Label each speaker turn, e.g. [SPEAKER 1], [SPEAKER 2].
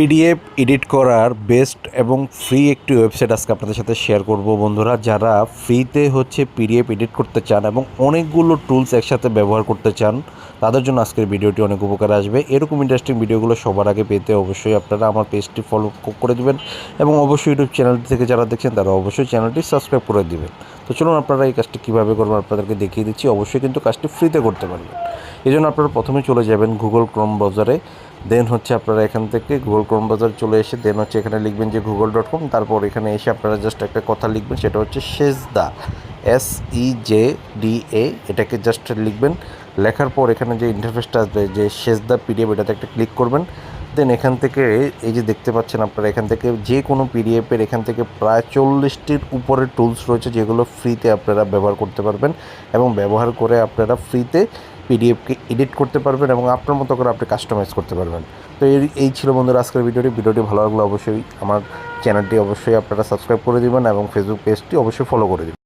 [SPEAKER 1] PDF edit করার best এবং free একটি ওয়েবসাইট আজকে আপনাদের সাথে শেয়ার করব বন্ধুরা। যারা ফ্রিতে হচ্ছে পিডিএফ এডিট করতে চান এবং অনেকগুলো টুলস একসাথে ব্যবহার করতে চান, তাদের জন্য আজকের ভিডিওটি অনেক উপকার আসবে। এরকম ইন্টারেস্টিং ভিডিওগুলো সবার আগে পেতে অবশ্যই আপনারা আমার পেজটি ফলো করে দেবেন এবং অবশ্যই ইউটিউব চ্যানেলটি থেকে যারা দেখছেন, তারা অবশ্যই চ্যানেলটি সাবস্ক্রাইব করে দেবেন। তো চলুন আপনারা এই কাজটি কীভাবে করবেন আপনাদেরকে দেখিয়ে দিচ্ছি। অবশ্যই কিন্তু কাজটি ফ্রিতে করতে পারবেন। এই জন্য আপনারা প্রথমে চলে যাবেন গুগল ক্রোম ব্রাউজারে দেন হচ্ছে আপনারা এখান থেকে গুগল ক্রোম ব্রাউজার চলে এসে দেন হচ্ছে এখানে লিখবেন যে গুগল ডট কম তারপর এখানে এসে আপনারা জাস্ট একটা কথা লিখবেন, সেটা হচ্ছে সেজদা S E J D A এটাকে জাস্ট লিখবেন। লেখার পর এখানে যে ইন্টারফেসটা আসবে যে সেজদা পিডিএফ এটাতে একটা ক্লিক করবেন। দেন এখান থেকে এই যে দেখতে পাচ্ছেন আপনারা, এখান থেকে যে কোনো পিডিএফের এখান থেকে প্রায় চল্লিশটির উপরে টুলস রয়েছে, যেগুলো ফ্রিতে আপনারা ব্যবহার করতে পারবেন। এবং ব্যবহার করে আপনারা ফ্রিতে পিডিএফকে এডিট করতে পারবেন এবং আপনার মতো করে আপনি কাস্টমাইজ করতে পারবেন। তো এই ছিল বন্ধুরা আজকের ভিডিওটি। ভিডিওটি ভালো লাগলে অবশ্যই আমার চ্যানেলটি অবশ্যই আপনারা সাবস্ক্রাইব করে দেবেন এবং ফেসবুক পেজটি অবশ্যই ফলো করে দেবেন।